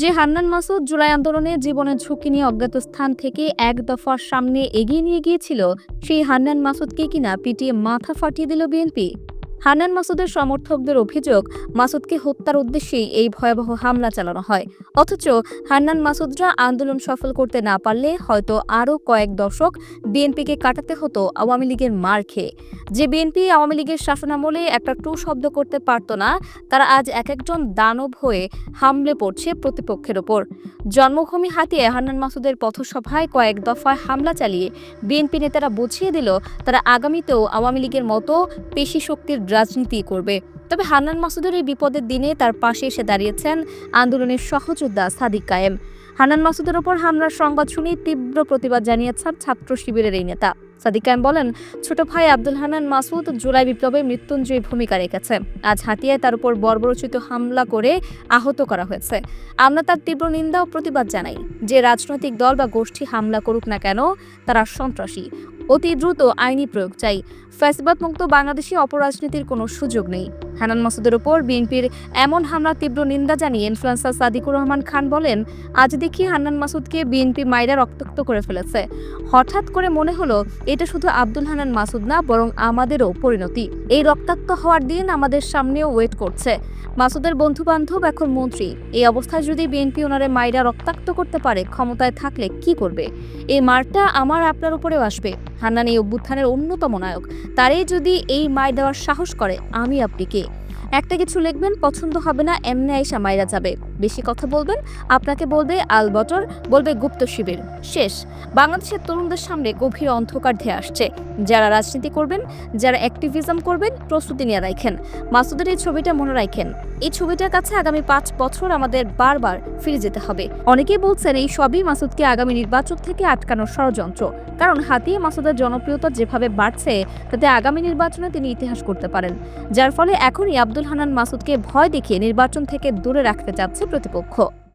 যে হান্নান মাসুদ জুলাই আন্দোলনে জীবনের ঝুঁকি নিয়ে অজ্ঞাত স্থান থেকে এক দফার সামনে এগিয়ে নিয়ে গিয়েছিল, সেই হান্নান মাসুদকে কিনা পিটিয়ে মাথা ফাটিয়ে দিল বিএনপি। হান্নান মাসুদের সমর্থকদের অভিযোগ, মাসুদকে হত্যার উদ্দেশ্যেই এই ভয়াবহ হামলা চালানো হয়। অথচ হান্নান মাসুদরা আন্দোলন সফল করতে না পারলে হয়তো আরও কয়েক দশক বিএনপিকে কাটাতে হতো আওয়ামী লীগের মার খেয়ে। যে বিএনপি আওয়ামী লীগের শাসনামলে একটা টু শব্দ করতে পারত না, তারা আজ এক একজন দানব হয়ে হামলে পড়ছে প্রতিপক্ষের ওপর। জন্মভূমি হাতিয়ে হান্নান মাসুদের পথসভায় কয়েক দফায় হামলা চালিয়ে বিএনপি নেতারা বুঝিয়ে দিল, তারা আগামীতেও আওয়ামী লীগের মতো পেশি শক্তির রাজনীতি করবে। তবে হান্নান মাসুদের এই বিপদের দিনে তার পাশে এসে দাঁড়িয়েছেন আন্দোলনের সহযোদ্ধা সাদিক কায়েম। হান্নান মাসুদের ওপর হামলার সংবাদ শুনে তীব্র প্রতিবাদ জানিয়েছেন ছাত্র শিবিরের এই নেতা। সাদিক কায়েম বলেন, ছোট ভাই আব্দুল হান্নান মাসুদ জুলাই বিপ্লবে মৃত্যুঞ্জয়ী ভূমিকা রেখেছে। আজ হাতিয়ায় তার উপর বর্বরচিত হামলা করে আহত করা হয়েছে। আমরা তার তীব্র নিন্দা ও প্রতিবাদ জানাই। যে রাজনৈতিক দল বা গোষ্ঠী হামলা করুক না কেন, তারা সন্ত্রাসী। অতি দ্রুত আইনি প্রয়োগ চাই। ফ্যাসিবাদ মুক্ত বাংলাদেশে অপরাজনীতির কোনো সুযোগ নেই। হানান মাসুদের উপর বিএনপির এমন হামলা তীব্র নিন্দা জানিয়ে ইনফ্লুয়েন্সার সাদিকুর রহমান খান বলেন, আজ দেখি হান্নান মাসুদকে বিএনপি মাইরা রক্তাক্ত করে ফেলেছে। হঠাৎ করে মনে হলো, এটা শুধু আব্দুল হানান মাসুদ না, বরং আমাদেরও পরিণতি। এই রক্তাক্ত হওয়ার দিন আমাদের সামনেও ওয়েট করছে। মাসুদের বন্ধু বান্ধব এখন মন্ত্রী। এই অবস্থায় যদি বিএনপি ওনারে মাইরা রক্তাক্ত করতে পারে, ক্ষমতায় থাকলে কি করবে? এই মারটা আমার আপনার উপরেও আসবে। হান্নান এই অভ্যুত্থানের অন্যতম নায়ক। তারই যদি এই মায় দেওয়ার সাহস করে, আমি আপনি কে? একটা কিছু লিখবেন, পছন্দ হবে না, এমনি আইসা মাইরা যাবে। বেশি কথা বলবেন, আপনাকে বলবে আলবটর বলবে গুপ্ত শিবির। শেষ। বাংলাদেশের তরুণদের সামনে গভীর অন্ধকার ধেয়ে আসছে। যারা রাজনীতি করবেন, যারা অ্যাক্টিভিজম করবেন, প্রস্তুতি নিয়ে রাখেন। মাসুদের এই ছবিটা মনে রাখেন। এই ছবিটার কাছে আগামী পাঁচ বছর আমাদের বারবার ফিরে যেতে হবে। অনেকেই বলছেন এই সবই মাসুদকে আগামী নির্বাচন থেকে আটকানোর ষড়যন্ত্র। কারণ হাতিয়ে মাসুদের জনপ্রিয়তা যেভাবে বাড়ছে, তাতে আগামী নির্বাচনে তিনি ইতিহাস করতে পারেন। যার ফলে এখনই আব্দুল হানান মাসুদকে ভয় দেখিয়ে নির্বাচন থেকে দূরে রাখতে চাচ্ছে প্রতিপক্ষ।